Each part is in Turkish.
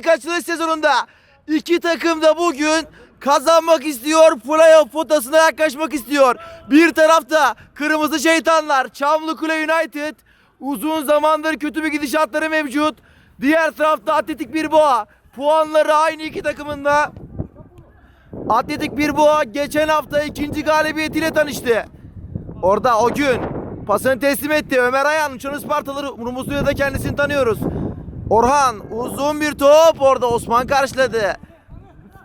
Hazırlık açılış sezonunda iki takım da bugün kazanmak istiyor. Playoff potasına yaklaşmak istiyor. Bir tarafta Kırmızı Şeytanlar, Çamlıkule United. Uzun zamandır kötü bir gidişatları mevcut. Diğer tarafta Atletik Bilbao. Puanları aynı iki takımında. Atletik Bilbao geçen hafta ikinci galibiyetiyle tanıştı. Orada o gün pasını teslim etti. Ömer Ayan, Uçan Ispartalı Rumuslu'ya da kendisini tanıyoruz. Orhan uzun bir top orada Osman karşıladı.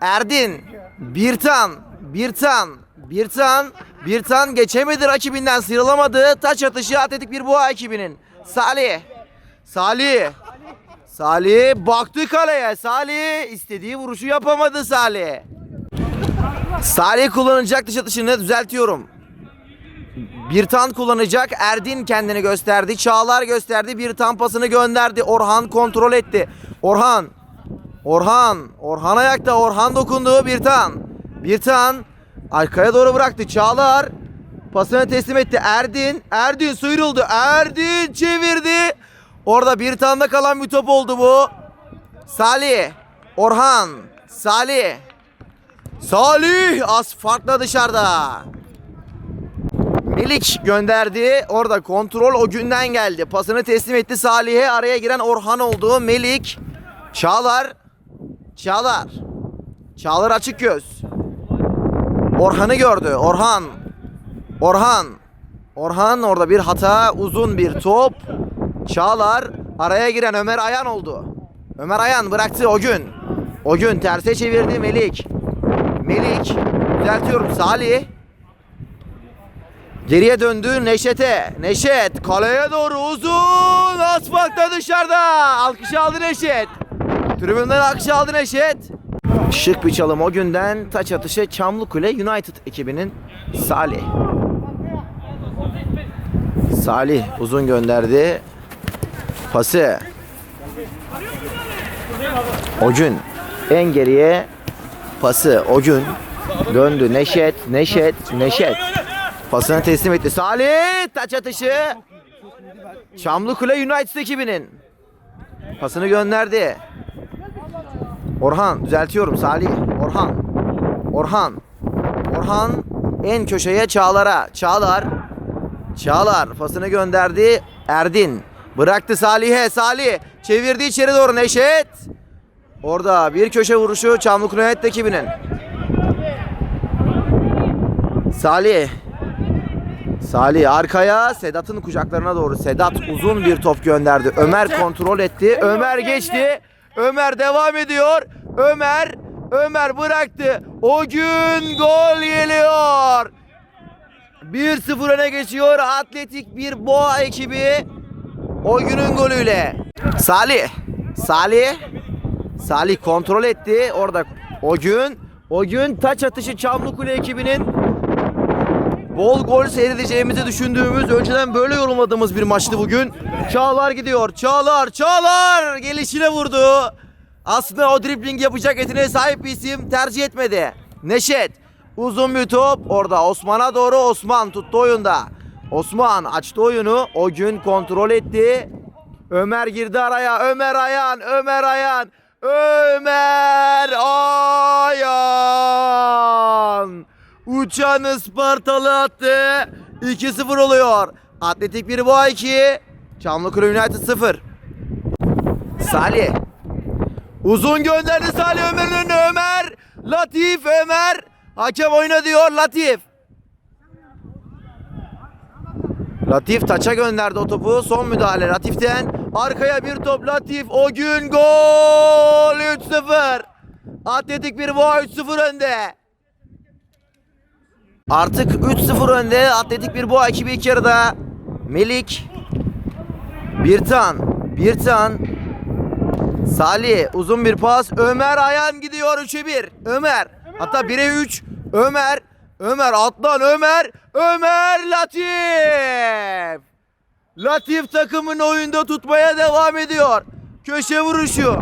Erdin, Birtan, Birtan, Birtan, Birtan geçemedi rakibinden sıyrılamadı. Taç atışı Atletik Bilbao ekibinin. Salih, Salih, Salih baktı kaleye. Salih istediği vuruşu yapamadı Salih. Salih kullanacak dış atışını düzeltiyorum. Bir tan kullanacak. Erdin kendini gösterdi. Çağlar gösterdi. Bir tan pasını gönderdi. Orhan kontrol etti. Orhan. Orhan. Orhan ayakta. Orhan dokundu. Bir tan. Bir tan. Arkaya doğru bıraktı. Çağlar. Pasını teslim etti. Erdin. Erdin sıyrıldı. Erdin çevirdi. Orada bir tanda kalan bir top oldu bu. Salih. Orhan. Salih. Salih az farkla dışarıda. Melik gönderdi. Orada kontrol o günden geldi. Pasını teslim etti Salih'e. Araya giren Orhan oldu. Melik. Çağlar. Çağlar. Çağlar açık göz. Orhan'ı gördü. Orhan. Orhan. Orhan orada bir hata. Uzun bir top. Çağlar. Araya giren Ömer Ayan oldu. Ömer Ayan bıraktı o gün. O gün terse çevirdi Melik. Melik. Düzeltiyorum Salih. Geriye döndü Neşet'e. Neşet kaleye doğru uzun. Asfaltta dışarıda. Alkış aldı Neşet. Tribünden alkış aldı Neşet. Şık bir çalım o günden taç atışı Çamlıkule United ekibinin Salih. Salih uzun gönderdi. Pası. O gün en geriye pası o gün döndü Neşet, Neşet, Neşet. Pasını teslim etti. Salih taç atışı. Çamlıkule United ekibinin. Pasını gönderdi. Orhan düzeltiyorum Salih. Orhan. Orhan. Orhan en köşeye Çağlar'a. Çağlar. Çağlar pasını gönderdi. Erdin. Bıraktı Salih'e. Salih çevirdi içeri doğru Neşet. Orada bir köşe vuruşu Çamlıkule United ekibinin. Salih. Salih arkaya Sedat'ın kucaklarına doğru. Sedat uzun bir top gönderdi. Ömer kontrol etti. Ömer geçti. Ömer devam ediyor. Ömer Ömer bıraktı. O gün gol geliyor. 1-0 öne geçiyor Atletik bir boğa ekibi. O günün golüyle. Salih. Salih. Salih kontrol etti. Orada o gün o gün taç atışı Çamlıkule ekibinin bol gol seyredeceğimizi düşündüğümüz, önceden böyle yorumladığımız bir maçtı bugün. Çağlar gidiyor. Çağlar, Çağlar gelişine vurdu. Aslında o dribling yapacak yeteneğe sahip bir isim tercih etmedi. Neşet uzun bir top orada Osman'a doğru Osman tuttu oyunda. Osman açtı oyunu. O gün kontrol etti. Ömer girdi araya. Ömer Ayan, Ömer Ayan. Ömer Ayan. Uçan Ispartalı attı. 2-0 oluyor. Atletik 1 Boğa 2. Çamlıkuru United 0. Salih. Uzun gönderdi Salih Ömer'in önüne Ömer. Latif Ömer. Hakem oyna diyor Latif. Latif taça gönderdi o topu. Son müdahale Latif'ten. Arkaya bir top Latif. O gün gol 3-0. Atletik bir boğa 3-0 önde. Artık 3-0 önde Atletik bir boğa ekibi ilk yarıda. Melik. Birtan. Birtan. Salih uzun bir pas. Ömer Ayan gidiyor 3'e 1. Ömer. Hatta 1'e 3. Ömer. Ömer atlan Ömer. Ömer Latif. Latif takımın oyunda tutmaya devam ediyor. Köşe vuruşu.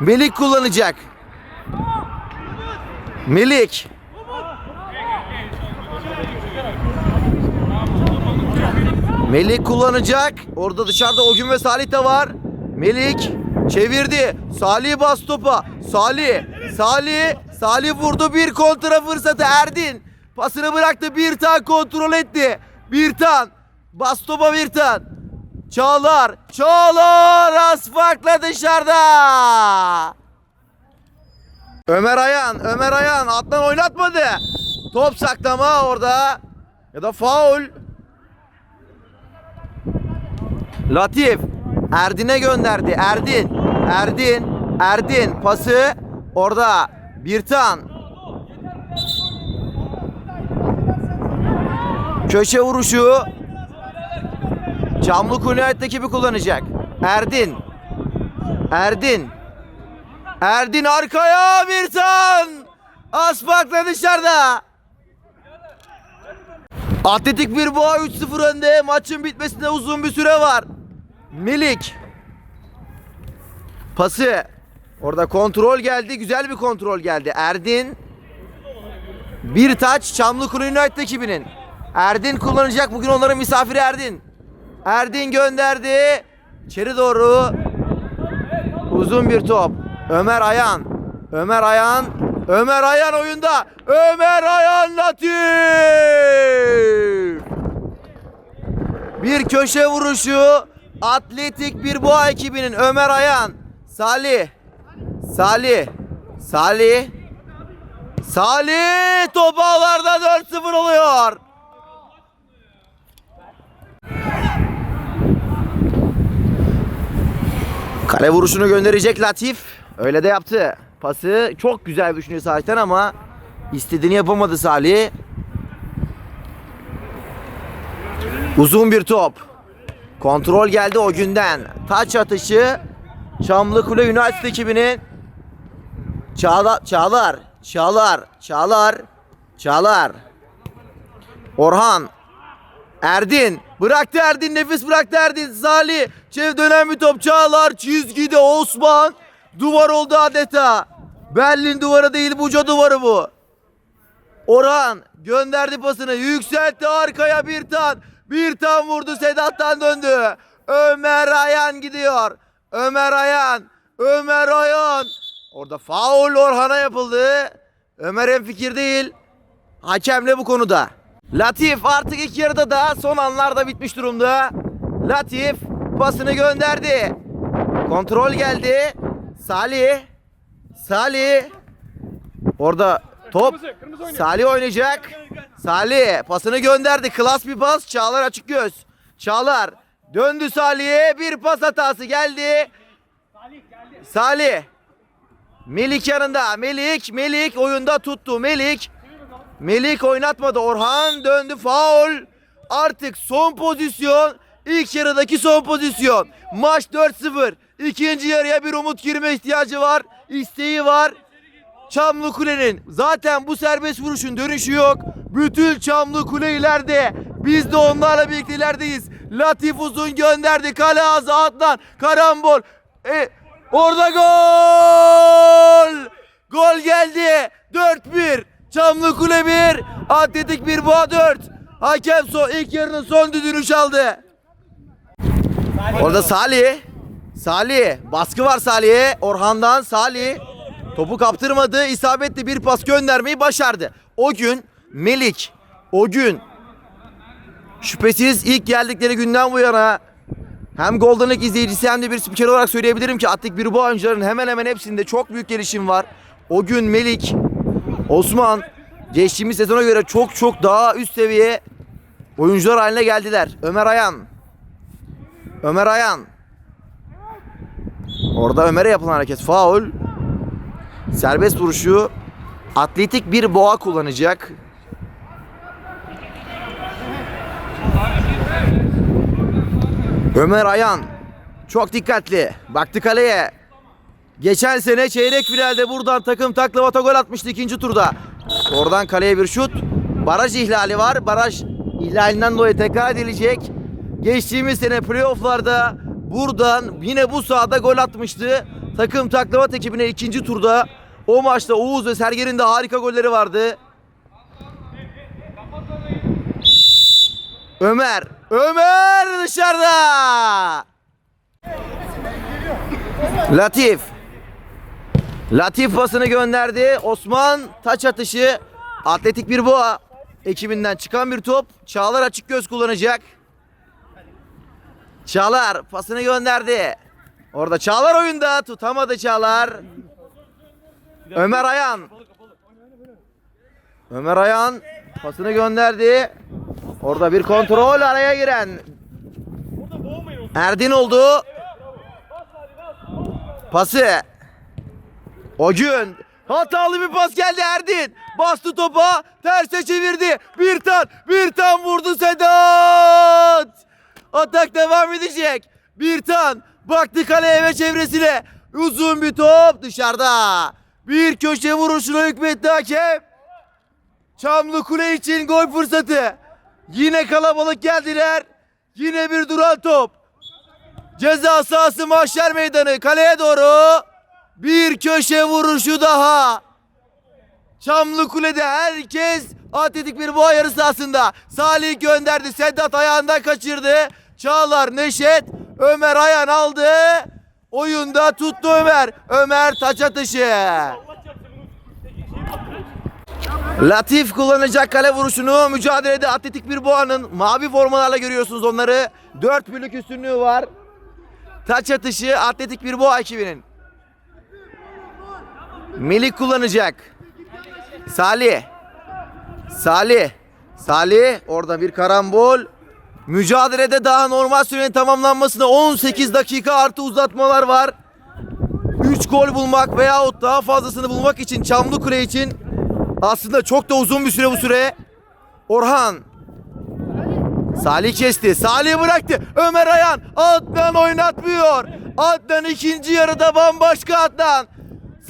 Melik kullanacak. Melik. Melik kullanacak. Orada dışarıda o gün ve Salih de var. Melik çevirdi. Salih bas topa. Salih. Salih. Salih vurdu bir kontra fırsatı. Erdin pasını bıraktı. Bir tan kontrol etti. Bir tan. Bas topa bir tan. Çağlar. Çağlar az farkla dışarıda. Ömer Ayan. Ömer Ayan atlan oynatmadı. Top saklama orada. Ya da faul. Latif Erdin'e gönderdi. Erdin. Erdin. Erdin pası orada. Birtan. Köşe vuruşu. Camlı Kunayet ekibi kullanacak. Erdin. Erdin. Erdin arkaya Birtan. Asfakla dışarıda. Atletik bir boğa 3-0 önde. Maçın bitmesine uzun bir süre var. Milik. Pası. Orada kontrol geldi. Güzel bir kontrol geldi. Erdin. Bir taç Çamlıkulu United ekibinin. Erdin kullanacak. Bugün onların misafiri Erdin. Erdin gönderdi. İçeri doğru. Uzun bir top. Ömer Ayan. Ömer Ayan. Ömer Ayan oyunda. Ömer Ayan Latif. Bir köşe vuruşu. Atletik bir boğa ekibinin Ömer Ayan. Salih. Salih. Salih. Salih top ağlarda 4-0 oluyor. Kale vuruşunu gönderecek Latif. Öyle de yaptı. Pası çok güzel düşünüyor Salih'ten ama istediğini yapamadı Salih. Uzun bir top. Kontrol geldi o günden. Taç atışı Çamlıkule United ekibinin Çağla, Çağlar, Çağlar, Çağlar, Çağlar. Orhan, Erdin, bıraktı Erdin, nefis bıraktı Erdin. Salih, çev dönen bir top. Çağlar, çizgide Osman. Duvar oldu adeta. Berlin duvarı değil, Buca duvarı bu. Orhan gönderdi pasını, yükseltti arkaya bir tan. Bir tan vurdu, Sedat'tan döndü. Ömer Ayan gidiyor. Ömer Ayan, Ömer Ayan. Orada faul Orhan'a yapıldı. Ömer en fikir değil. Hakemle bu konuda. Latif artık ilk yarıda da son anlarda bitmiş durumda. Latif pasını gönderdi. Kontrol geldi. Salih. Salih. Orada top. Salih oynayacak. Salih pasını gönderdi. Klas bir pas. Çağlar açık göz. Çağlar döndü Salih'e. Bir pas hatası geldi. Salih. Melik yanında. Melik, Melik oyunda tuttu. Melik. Melik oynatmadı. Orhan döndü. Faul. Artık son pozisyon. İlk yarıdaki son pozisyon. Maç 4-0. İkinci yarıya bir umut girme ihtiyacı var. İsteği var. Çamlı Kule'nin zaten bu serbest vuruşun dönüşü yok. Bütün Çamlı Kule ileride. Biz de onlarla birlikte ilerideyiz. Latif Uzun gönderdi. Kale ağzı Adnan. Karambol. E, orada gol. Gol geldi. 4-1. Çamlı Kule 1. Atletik 1 Boğa 4. Hakem son, ilk yarının son düdüğünü çaldı. Orada Salih. Salih. Baskı var Salih'e. Orhan'dan Salih. Topu kaptırmadı. isabetli bir pas göndermeyi başardı. O gün Melik. O gün şüphesiz ilk geldikleri günden bu yana hem Golden League izleyicisi hem de bir spiker olarak söyleyebilirim ki Atletik bir bu oyuncuların hemen hemen hepsinde çok büyük gelişim var. O gün Melik, Osman geçtiğimiz sezona göre çok çok daha üst seviye oyuncular haline geldiler. Ömer Ayan. Ömer Ayan. Orada Ömer'e yapılan hareket faul. Serbest vuruşu atletik bir boğa kullanacak. Ömer Ayan çok dikkatli. Baktı kaleye. Geçen sene çeyrek finalde buradan takım taklavata gol atmıştı ikinci turda. Oradan kaleye bir şut. Baraj ihlali var. Baraj ihlalinden dolayı tekrar edilecek. Geçtiğimiz sene playofflarda buradan yine bu sahada gol atmıştı. Takım taklavat ekibine ikinci turda. O maçta Oğuz ve Sergen'in de harika golleri vardı. Ömer. Ömer dışarıda. Latif. Latif pasını gönderdi. Osman taç atışı. Atletik bir boğa ekibinden çıkan bir top. Çağlar açık göz kullanacak. Çağlar pasını gönderdi. Orada Çağlar oyunda tutamadı Çağlar. Ömer Ayan. Ömer Ayan pasını gönderdi. Orada bir kontrol araya giren. Erdin oldu. Pası. O gün hatalı bir pas geldi Erdin. Bastı topa, terse çevirdi. Bir tan, bir tan vurdu Sedat. Atak devam edecek. Bir tan baktı kaleye ve çevresine. Uzun bir top dışarıda. Bir köşe vuruşuna hükmetti hakem. Çamlı Kule için gol fırsatı. Yine kalabalık geldiler. Yine bir duran top. Ceza sahası mahşer meydanı kaleye doğru. Bir köşe vuruşu daha. Çamlı Kule'de herkes atletik bir boğa yarı sahasında. Salih gönderdi. Sedat ayağından kaçırdı. Çağlar Neşet. Ömer Ayan aldı. Oyunda tuttu Ömer. Ömer taç atışı. Latif kullanacak kale vuruşunu mücadelede atletik bir boğanın mavi formalarla görüyorsunuz onları. 4 birlik üstünlüğü var. Taç atışı atletik bir boğa ekibinin. Melik kullanacak. Salih. Salih. Salih orada bir karambol. Mücadelede daha normal sürenin tamamlanmasına 18 dakika artı uzatmalar var. 3 gol bulmak veyahut daha fazlasını bulmak için Çamlıkule için aslında çok da uzun bir süre bu süre. Orhan. Salih kesti. Salih bıraktı. Ömer Ayan. Adnan oynatmıyor. Adnan ikinci yarıda bambaşka Adnan.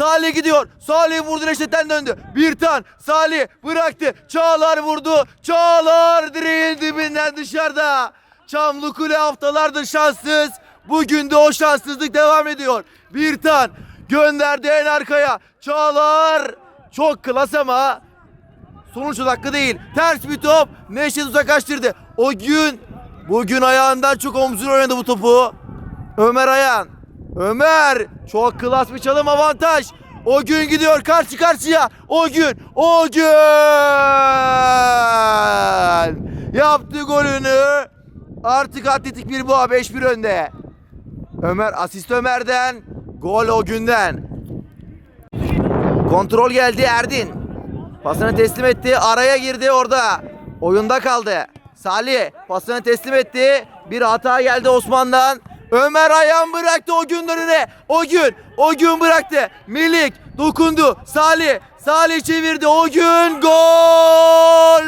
Salih gidiyor. Salih vurdu Reşet'ten döndü. Bir tan. Salih bıraktı. Çağlar vurdu. Çağlar direğin dibinden dışarıda. Çamlıkule haftalardır şanssız. Bugün de o şanssızlık devam ediyor. Bir tan. Gönderdi en arkaya. Çağlar. Çok klas ama sonuç odaklı değil. Ters bir top. Neşet uzaklaştırdı. O gün bugün ayağından çok omzuna oynadı bu topu. Ömer Ayan. Ömer çok klas bir çalım avantaj. O gün gidiyor karşı karşıya. O gün, o gün yaptı golünü. Artık atletik bir boğa 5-1 önde. Ömer asist Ömer'den. Gol o günden. Kontrol geldi Erdin. Pasını teslim etti. Araya girdi orada. Oyunda kaldı. Salih pasını teslim etti. Bir hata geldi Osman'dan. Ömer ayağını bıraktı o gün önüne. O gün, o gün bıraktı. Melik dokundu. Salih, Salih çevirdi. O gün gol.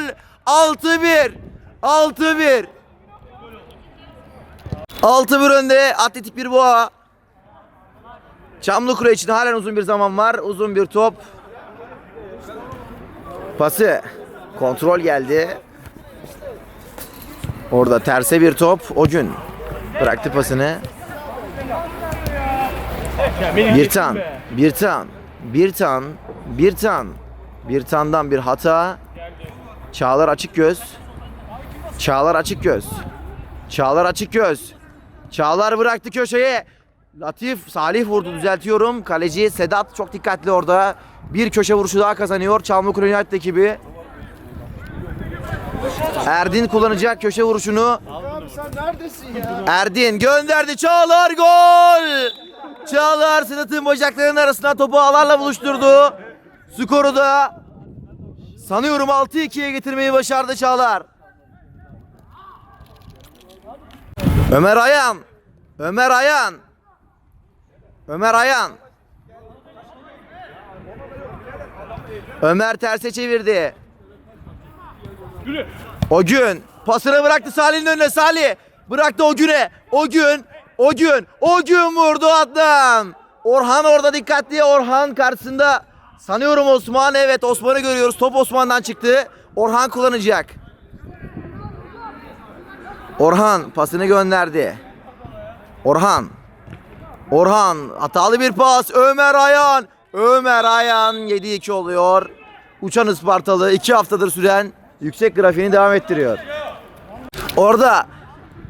6-1. 6-1. 6-1 önde Atletik bir boğa. Çamlıkule için halen uzun bir zaman var. Uzun bir top. Pası. Kontrol geldi. Orada terse bir top. O gün bıraktı pasını. Bir tan. Bir tan. Bir tan. Bir tan. Bir tandan bir hata. Çağlar açık göz. Çağlar açık göz. Çağlar açık göz. Çağlar bıraktı köşeye. Latif Salih vurdu düzeltiyorum. Kaleci Sedat çok dikkatli orada. Bir köşe vuruşu daha kazanıyor. Çamlıkule United ekibi. Erdin kullanacak köşe vuruşunu. Abi sen neredesin ya? Erdin gönderdi. Çağlar gol. Çağlar Sedat'ın bacaklarının arasından topu ağlarla buluşturdu. Skoru da sanıyorum 6-2'ye getirmeyi başardı Çağlar. Ömer Ayan. Ömer Ayan. Ömer Ayan. Ömer terse çevirdi. O gün pasını bıraktı Salih'in önüne Salih. Bıraktı o güne. O gün. O gün. O gün vurdu Adnan. Orhan orada dikkatli. Orhan karşısında sanıyorum Osman. Evet Osman'ı görüyoruz. Top Osman'dan çıktı. Orhan kullanacak. Orhan pasını gönderdi. Orhan. Orhan hatalı bir pas. Ömer Ayan. Ömer Ayan 7-2 oluyor. Uçan Ispartalı 2 haftadır süren yüksek grafiğini devam ettiriyor. Orada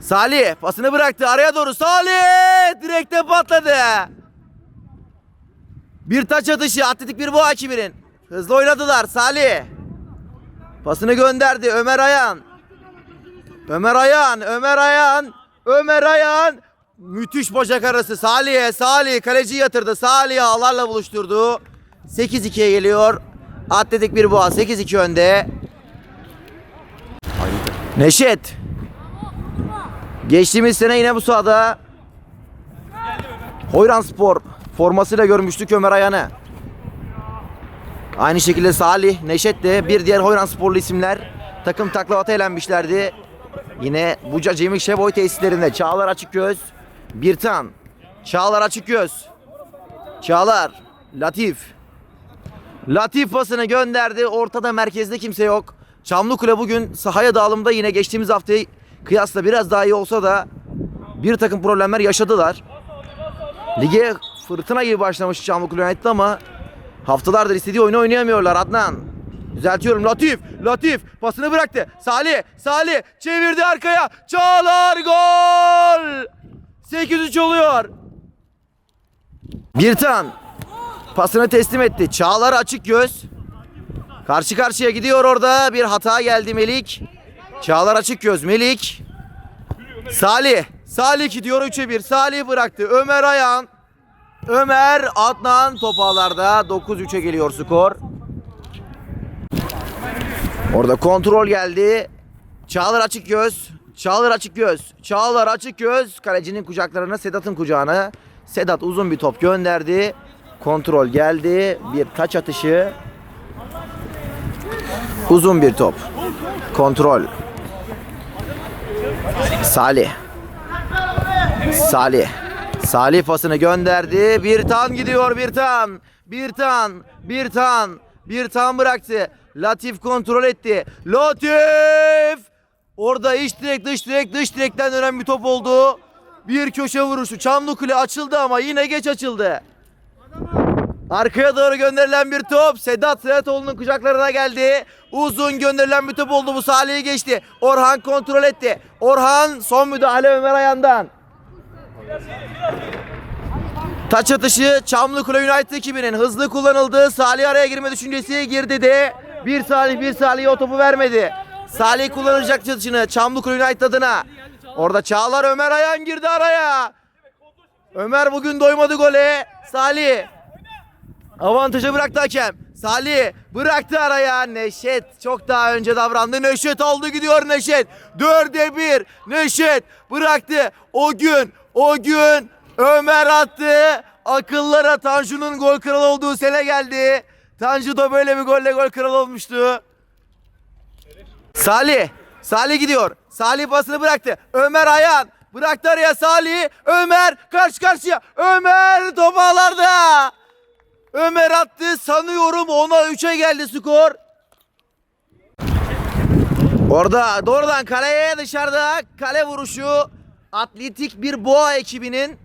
Salih pasını bıraktı araya doğru. Salih direkte patladı. Bir taç atışı Atletik bir boğa ekibinin. Hızlı oynadılar Salih. Pasını gönderdi Ömer Ayan. Ömer Ayan, Ömer Ayan, Ömer Ayan. Müthiş bacak arası Salih'e, Salih kaleci yatırdı. Salih ağlarla buluşturdu. 8-2'ye geliyor. Atletik bir boğa 8-2 önde. Neşet. Geçtiğimiz sene yine bu sahada Hoyran Spor formasıyla görmüştük Ömer Ayan'ı. Aynı şekilde Salih, Neşet de bir diğer Hoyran Sporlu isimler takım taklavata elenmişlerdi. Yine Buca Cemil Şeboy tesislerinde Çağlar Açıkgöz, Birtan, Çağlar Açıkgöz, Çağlar, Latif. Latif pasını gönderdi. Ortada merkezde kimse yok. Çamlıkule bugün sahaya dağılımda yine geçtiğimiz haftayı kıyasla biraz daha iyi olsa da bir takım problemler yaşadılar. Lige fırtına gibi başlamış Çamlıkule United ama haftalardır istediği oyunu oynayamıyorlar Adnan. Düzeltiyorum Latif. Latif pasını bıraktı. Salih. Salih çevirdi arkaya. Çağlar gol. 8-3 oluyor. Birtan pasını teslim etti. Çağlar açık göz. Karşı karşıya gidiyor orada. Bir hata geldi Melik. Çağlar açık göz. Melik. Salih. Salih gidiyor 3'e 1. Salih bıraktı. Ömer Ayan. Ömer Adnan top ağlarda 9-3'e geliyor skor. Orada kontrol geldi. Çağlar açık göz. Çağlar açık göz. Çağlar açık göz. Kalecinin kucaklarına Sedat'ın kucağına. Sedat uzun bir top gönderdi. Kontrol geldi. Bir taç atışı. Uzun bir top. Kontrol. Salih. Salih. Salih pasını gönderdi. Bir tan gidiyor bir tan. Bir tan. Bir tan. Bir tan bıraktı. Latif kontrol etti. Latif! Orada iç direk dış direk dış direkten dönen bir top oldu. Bir köşe vuruşu. Çamlıkule açıldı ama yine geç açıldı. Arkaya doğru gönderilen bir top. Sedat Sedatoğlu'nun kucaklarına geldi. Uzun gönderilen bir top oldu. Bu Salih'i geçti. Orhan kontrol etti. Orhan son müdahale Ömer Ayan'dan. Taç atışı Çamlıkule United ekibinin hızlı kullanıldığı Salih araya girme düşüncesi girdi de bir Salih bir Salih'e o topu vermedi. Salih kullanacak atışını Çamlıkule United adına. Orada Çağlar Ömer Ayan girdi araya. Ömer bugün doymadı gole. Salih Avantajı bıraktı hakem. Salih bıraktı araya. Neşet çok daha önce davrandı. Neşet aldı gidiyor Neşet. Dörde bir. Neşet bıraktı. O gün o gün Ömer attı. Akıllara Tanju'nun gol kralı olduğu sene geldi. Tanju da böyle bir golle gol kralı olmuştu. Salih. Salih gidiyor. Salih pasını bıraktı. Ömer Ayan. Bıraktı araya Salih. Ömer karşı karşıya. Ömer top ağlarda. Ömer attı sanıyorum ona 3'e geldi skor. Orada doğrudan kaleye dışarıda kale vuruşu atletik bir boğa ekibinin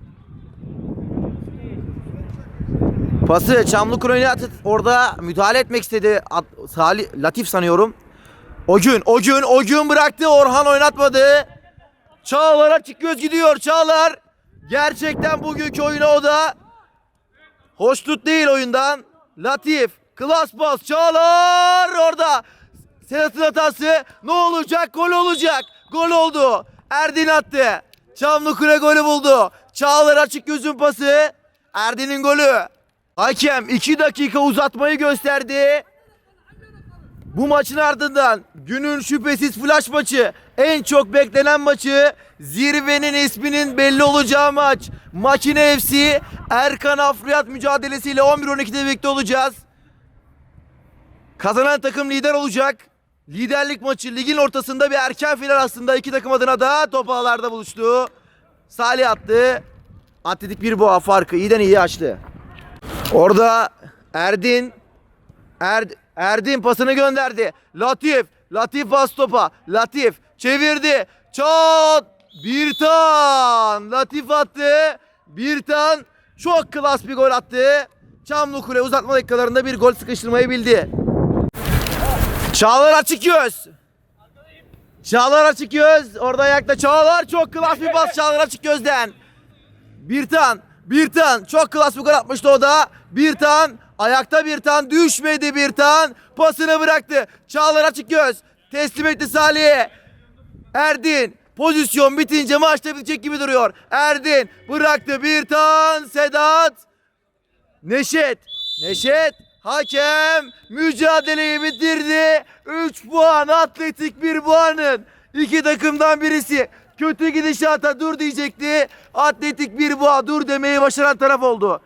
pası Çamlıkuru United orada müdahale etmek istedi. At, Salih, Latif sanıyorum. O gün, o gün, o gün bıraktı. Orhan oynatmadı. Çağlar açık göz gidiyor. Çağlar gerçekten bugünkü oyuna o da Hoşnut değil oyundan. Latif. Klas pas. Çağlar orada. Sedat'ın hatası. Ne olacak? Gol olacak. Gol oldu. Erdin attı. Çamlıkule golü buldu. Çağlar açık gözün pası. Erdin'in golü. Hakem 2 dakika uzatmayı gösterdi. Bu maçın ardından günün şüphesiz flash maçı, en çok beklenen maçı, zirvenin isminin belli olacağı maç. Makine FC Erkan Afriyat mücadelesiyle 11-12'de birlikte olacağız. Kazanan takım lider olacak. Liderlik maçı ligin ortasında bir erken final aslında iki takım adına da top ağlarda buluştu. Salih attı. Atletik bir boğa farkı iyiden iyi açtı. Orada Erdin Erd, Erdin pasını gönderdi. Latif. Latif bas topa. Latif çevirdi. Çat. Bir tan. Latif attı. Bir tan. Çok klas bir gol attı. Çamlıkule uzatma dakikalarında bir gol sıkıştırmayı bildi. Çağlar açık göz. Çağlar açık göz. Orada ayakta Çağlar çok klas bir pas Çağlar açık gözden. Bir tan. Bir tan çok klas bir gol atmıştı o da. Bir tan ayakta bir tan düşmedi bir tan. Pasını bıraktı. Çağlar açık göz. Teslim etti Salih'e. Erdin pozisyon bitince maçta bitecek gibi duruyor. Erdin bıraktı bir tan Sedat. Neşet. Neşet. Hakem mücadeleyi bitirdi. 3 puan atletik bir puanın. İki takımdan birisi kötü gidişata dur diyecekti. Atletik bir puan dur demeyi başaran taraf oldu.